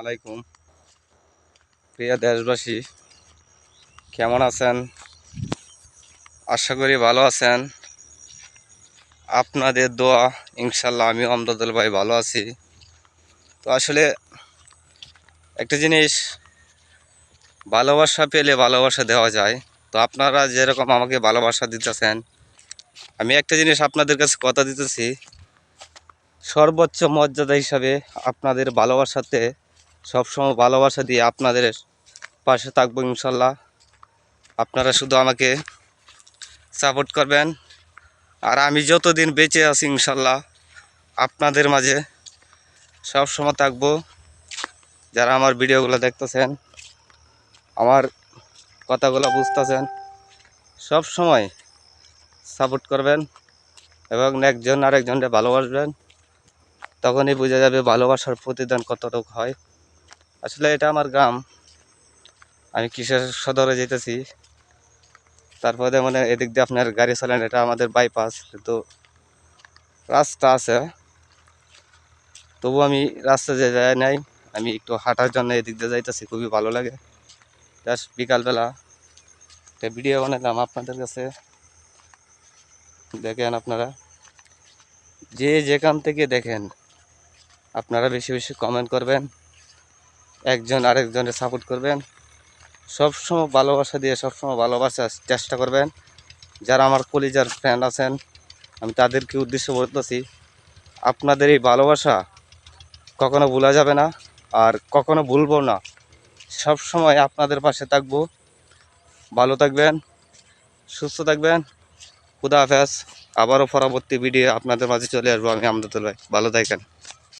আলাইকুম। প্রিয় দেশবাসী, কেমন আছেন? আশা করি ভালো আছেন। আপনাদের দোয়া ইনশাল্লাহ আমি আমদাদুল ভাই ভালো আছি। তো আসলে একটা জিনিস, ভালোবাসা পেলে ভালোবাসা দেওয়া যায়। তো আপনারা যেরকম আমাকে ভালোবাসা দিতেছেন, আমি একটা জিনিস আপনাদের কাছে কথা দিতেছি। সর্বোচ্চ মর্যাদা হিসাবে আপনাদের ভালোবাসাতে সবসময় ভালোবাসা দিয়ে আপনাদের পাশে থাকব ইনশাল্লাহ। আপনারা শুধু আমাকে সাপোর্ট করবেন। আর আমি যতদিন বেঁচে আছি ইনশাল্লাহ, আপনাদের মাঝে সব সময় থাকব। যারা আমার ভিডিওগুলো দেখতেছেন, আমার কথাগুলো বুঝতেছেন সব সময় সাপোর্ট করবেন এবং একজন আরেকজনকে ভালোবাসবেন। তখনই বোঝা যাবে ভালোবাসার প্রতিদান কতটুকু হয়। আসলে এটা আমার গ্রাম। আমি কিসের সদরে যেতেছি তারপরে মানে এদিক দিয়ে আপনার গাড়ি চালান, এটা আমাদের বাইপাস কিন্তু রাস্তা আছে। তবু আমি রাস্তা যে যায় নাই। আমি একটু হাঁটার জন্য এদিক দিয়ে যাইতেছি, খুবই ভালো লাগে। জাস্ট বিকালবেলা একটা ভিডিও বানালাম আপনাদের কাছে। দেখেন আপনারা। যে যেখান থেকে দেখেন, আপনারা বেশি বেশি কমেন্ট করবেন। একজন আরেকজনের সাপোর্ট করবেন। সবসময় ভালোবাসা দিয়ে সবসময় ভালোবাসার চেষ্টা করবেন। যারা আমার কলিজার ফ্রেন্ড আছেন, আমি তাদেরকে উদ্দেশ্য বলতেছি, আপনাদের এই ভালোবাসা কখনো ভোলা যাবে না আর কখনো ভুলবো না। সব সময় আপনাদের পাশে থাকব। ভালো থাকবেন, সুস্থ থাকবেন। খুদা হাফেজ। আবারও পরবর্তী ভিডিও আপনাদের মাঝে চলে আসব আমি আমদাদুল ভাই। ভালো থাকেন।